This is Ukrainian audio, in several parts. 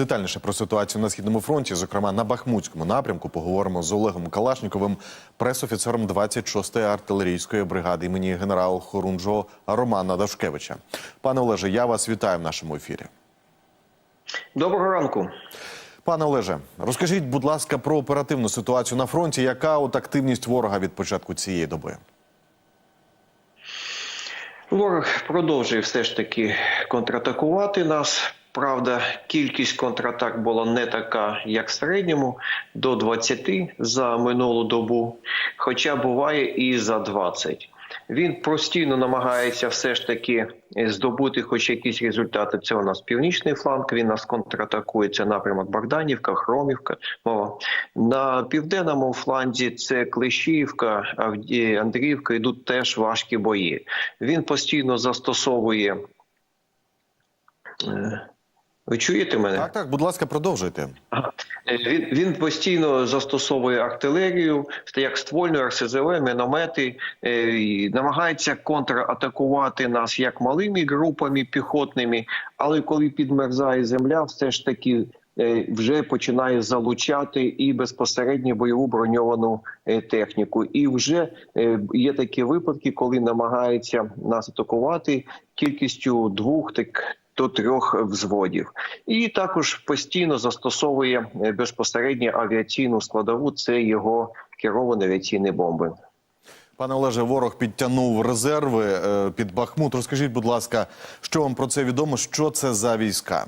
Детальніше про ситуацію на східному фронті, зокрема на Бахмутському напрямку, поговоримо з Олегом Калашніковим, пресофіцером 26-ї артилерійської бригади імені генерал Хорунжо Романа Дашкевича. Пане Олеже, я вас вітаю в нашому ефірі. Доброго ранку. Пане Олеже, розкажіть, будь ласка, про оперативну ситуацію на фронті. Яка от активність ворога від початку цієї доби? Ворог продовжує все ж таки контратакувати нас. Правда, кількість контратак була не така, як в середньому, до 20 за минулу добу, хоча буває і за 20. Він постійно намагається все ж таки здобути хоч якісь результати. Це у нас північний фланг. Він нас контратакує. Це напрямок Богданівка, Хромівка. На південному фланзі це Клещіївка, Андріївка. Йдуть теж важкі бої. Він постійно застосовує. Ви чуєте мене? Так, так, будь ласка, продовжуйте. Е, Він, він постійно застосовує артилерію, як ствольну, РСЗВ, міномети, е, і намагається контратакувати нас як малими групами піхотними, але коли підмерзає земля, все ж таки е, вже починає залучати і безпосередньо бойову броньовану техніку. І вже є такі випадки, коли намагається нас атакувати кількістю двох так до трьох взводів, і також постійно застосовує е, безпосередньо авіаційну складову. Це його керовані авіаційні бомби. Пане Олеже, ворог підтягнув резерви е, під Бахмут. Розкажіть, будь ласка, що вам про це відомо? Що це за війська?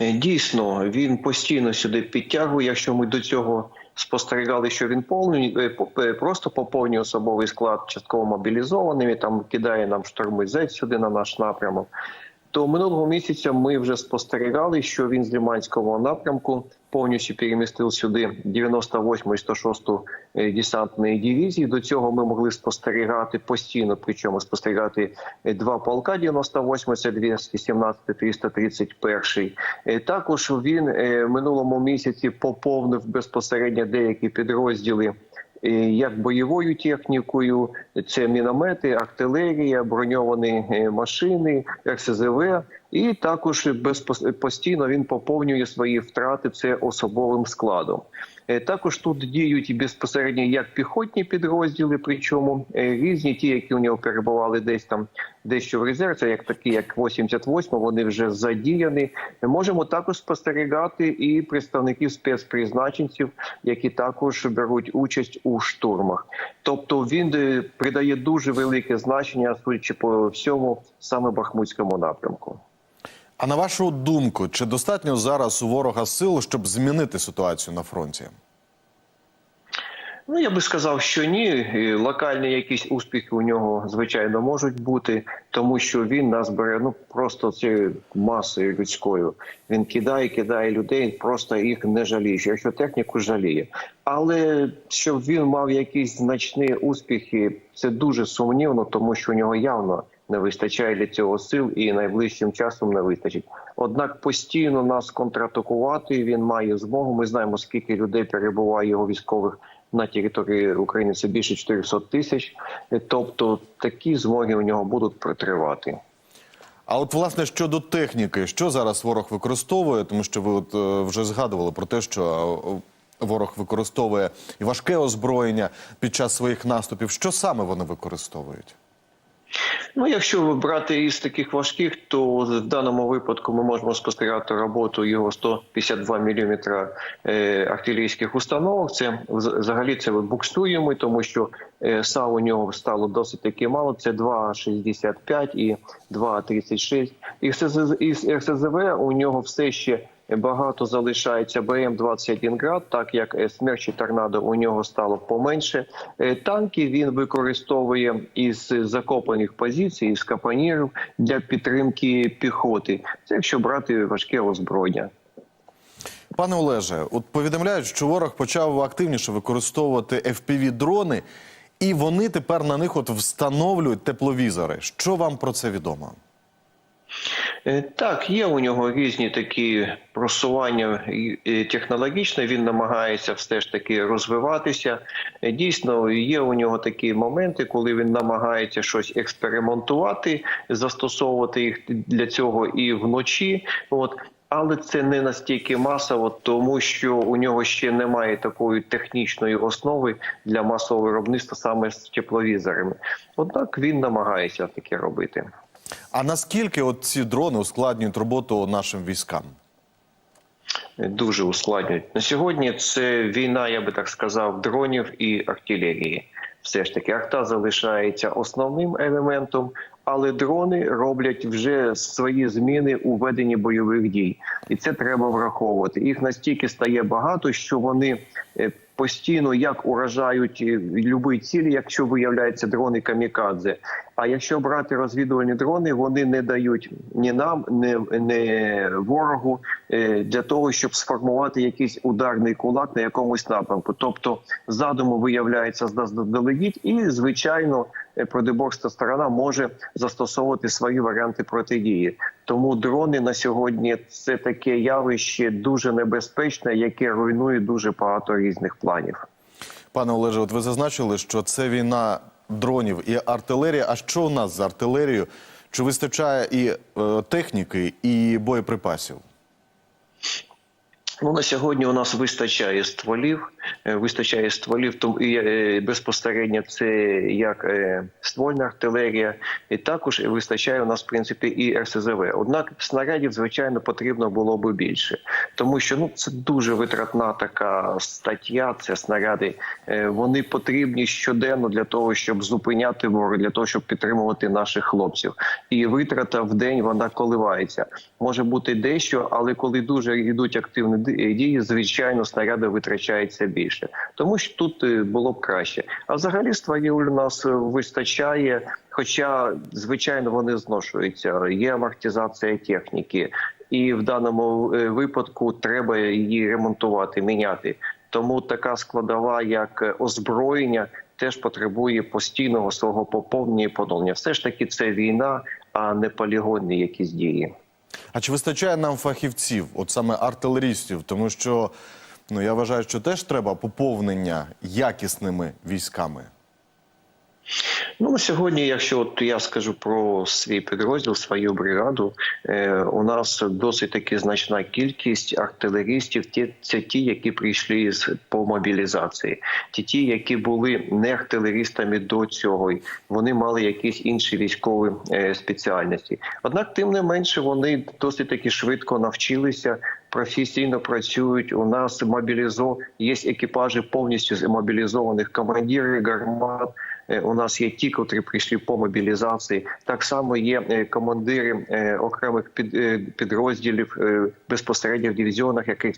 Е, Дійсно, він постійно сюди підтягує. Якщо ми до цього спостерігали, що він повний, е, е, просто поповнює особовий склад частково мобілізованими, там кидає нам штурми зець сюди на наш напрямок. То минулого місяця ми вже спостерігали, що він з Лиманського напрямку повністю перемістив сюди 98 і 106 е, десантної дивізії. До цього ми могли спостерігати постійно, причому спостерігати е, два полка 98, це 217, 331. Е, Також він минулому місяці поповнив безпосередньо деякі підрозділи як бойовою технікою, це міномети, артилерія, броньовані е, машини, РСЗВ. І також постійно він поповнює свої втрати це особовим складом. Е, Також тут діють безпосередньо як піхотні підрозділи, причому е, різні, ті, які у нього перебували десь там дещо в резерві, як такі, як 88, вони вже задіяні. Можемо також спостерігати і представників спецпризначенців, які також беруть участь у штурмах. Тобто він е, придає дуже велике значення, судячи по всьому, саме Бахмутському напрямку. А на вашу думку, чи достатньо зараз у ворога сил, щоб змінити ситуацію на фронті? Ну, я би сказав, що ні. Локальні якісь успіхи у нього звичайно можуть бути, тому що він нас бере ну просто цією масою людською. Він кидає, кидає людей, просто їх не жаліє. Якщо техніку жаліє, але щоб він мав якісь значні успіхи, це дуже сумнівно, тому що у нього явно не вистачає для цього сил і найближчим часом не вистачить. Однак постійно нас контратакувати він має змогу. Ми знаємо, скільки людей перебуває його військових на території України. Це більше 400 тисяч. Тобто такі змоги у нього будуть протривати. А от власне щодо техніки, що зараз ворог використовує, тому що ви от е, вже згадували про те, що е, ворог використовує і важке озброєння під час своїх наступів. Що саме вони використовують? Ну, якщо брати із таких важких, то в даному випадку ми можемо спостерігати роботу його 152 мм е, артилерійських установок. Це взагалі це буксуємо, тому що е, САУ у нього стало досить таки мало. Це 2,65 і 2,36. І РСЗВ у нього все ще багато залишається БМ-21 град, так як е, смерч і торнадо у нього стало поменше. Е, Танки він використовує із закопаних позицій, із капонірів для підтримки піхоти. Це якщо брати важке озброєння. Пане Олеже, от повідомляють, що ворог почав активніше використовувати fpv дрони, і вони тепер на них от встановлюють тепловізори. Що вам про це відомо? Е, Так, є у нього різні такі просування і технологічне. Він намагається все ж таки розвиватися. Е, Дійсно, є у нього такі моменти, коли він намагається щось експериментувати, застосовувати їх для цього і вночі. От Але це не настільки масово, тому що у нього ще немає такої технічної основи для масового виробництва саме з тепловізорами. Однак він намагається таке робити. А наскільки от ці дрони ускладнюють роботу нашим військам? дуже ускладнюють. На сьогодні це війна, я би так сказав, дронів і артилерії. Все ж таки, арта залишається основним елементом, але дрони роблять вже свої зміни у веденні бойових дій, і це треба враховувати. Їх настільки стає багато, що вони е, постійно як уражають будь-які цілі, якщо виявляються дрони камікадзе. А якщо брати розвідувальні дрони, вони не дають ні нам, ні, ні ворогу е, для того, щоб сформувати якийсь ударний кулак на якомусь напрямку. Тобто задуму виявляється заздалегідь, і звичайно, е, продиборська сторона може застосовувати свої варіанти протидії. Тому дрони на сьогодні це таке явище дуже небезпечне, яке руйнує дуже багато різних планів. Пане Олеже, от ви зазначили, що це війна дронів і артилерія. А що у нас з артилерією? Чи вистачає і е, техніки, і боєприпасів? Ну на сьогодні у нас вистачає стволів, вистачає стволів, тому і е, безпосередньо це як е, ствольна артилерія, і також вистачає у нас в принципі і РСЗВ. Однак снарядів, звичайно, потрібно було би більше, тому що ну це дуже витратна така стаття. Це снаряди. Е, Вони потрібні щоденно для того, щоб зупиняти ворог, для того, щоб підтримувати наших хлопців. І витрата в день вона коливається. Може бути дещо, але коли дуже йдуть активні дії, звичайно, снаряди витрачається більше. Тому що тут е, було б краще. А взагалі стволів у нас е, вистачає, хоча звичайно вони зношуються. Є амортизація техніки, і в даному е, випадку треба її ремонтувати, міняти. Тому така складова, як озброєння, теж потребує постійного свого поповнення і поновлення. Все ж таки, це війна, а не полігонні якісь дії. А чи вистачає нам фахівців, от саме артилерістів? Тому що ну я вважаю, що теж треба поповнення якісними військами. Ну сьогодні, якщо от я скажу про свій підрозділ, свою бригаду, е, у нас досить таки значна кількість артилерістів. Ті це ті, які прийшли з по мобілізації, ті, ті, які були не артилерістами до цього, вони мали якісь інші військові е, спеціальності. Однак, тим не менше, вони досить таки швидко навчилися. Професійно працюють у нас мобілізо є екіпажі повністю мобілізованих командири гармат. Е, У нас є ті, котрі прийшли по мобілізації. Так само є е, командири е, окремих під, підрозділів безпосередньо в дивізіонах, яких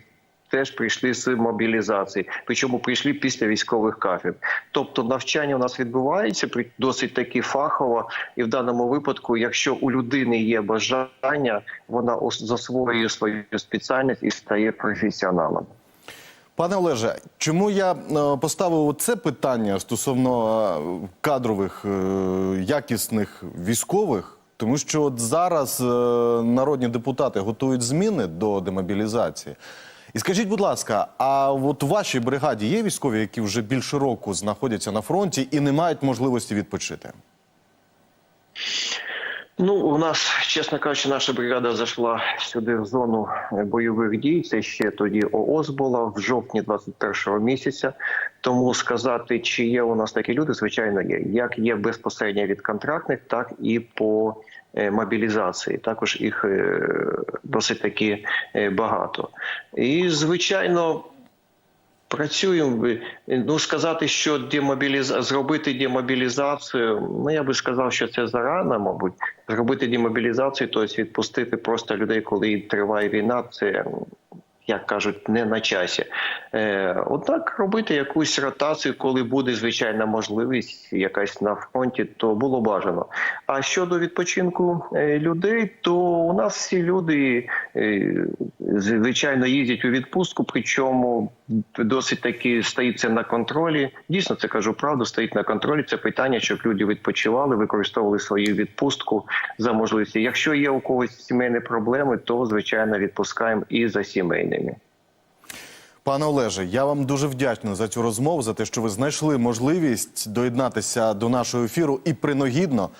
теж прийшли з мобілізації, причому прийшли після військових кафедр. Тобто навчання у нас відбувається досить таки фахово, і в даному випадку, якщо у людини є бажання, вона засвоює свою спеціальність і стає професіоналом. Пане Олеже, чому я е, поставив це питання стосовно е, кадрових е, якісних військових? Тому що от зараз народні депутати готують зміни до демобілізації. І скажіть, будь ласка, а от у вашій бригаді є військові, які вже більше року знаходяться на фронті і не мають можливості відпочити? Ну, у нас, чесно кажучи, наша бригада зайшла сюди в зону бойових дій. Це ще тоді ООС була в жовтні 21-го місяця. Тому сказати, чи є у нас такі люди, звичайно, є. Як є безпосередньо від контрактних, так і по е, мобілізації. Також їх е, досить таки е, багато. І звичайно. Працюємо. Ну сказати, що демобіліз... зробити демобілізацію. Ну я би сказав, що це зарано, мабуть. Зробити демобілізацію, тобто відпустити просто людей, коли триває війна. Це як кажуть, не на часі. Е, Однак робити якусь ротацію, коли буде звичайна можливість, якась на фронті, то було бажано. А щодо відпочинку е, людей, то у нас всі люди е, звичайно їздять у відпустку, причому досить таки стоїть це на контролі. Дійсно, це кажу правду, стоїть на контролі. Це питання, щоб люди відпочивали, використовували свою відпустку за можливості. Якщо є у когось сімейні проблеми, то звичайно відпускаємо і за сімейними. Пане Олеже, я вам дуже вдячний за цю розмову, за те, що ви знайшли можливість доєднатися до нашого ефіру і принагідно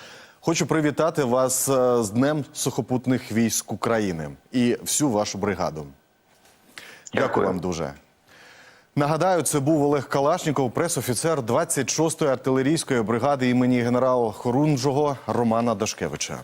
Хочу привітати вас е, з Днем сухопутних військ України і всю вашу бригаду. Дякую, Дякую. вам дуже. Нагадаю, це був Олег Калашніков, пресофіцер 26-ї артилерійської бригади імені генерала Хорунжого Романа Дашкевича.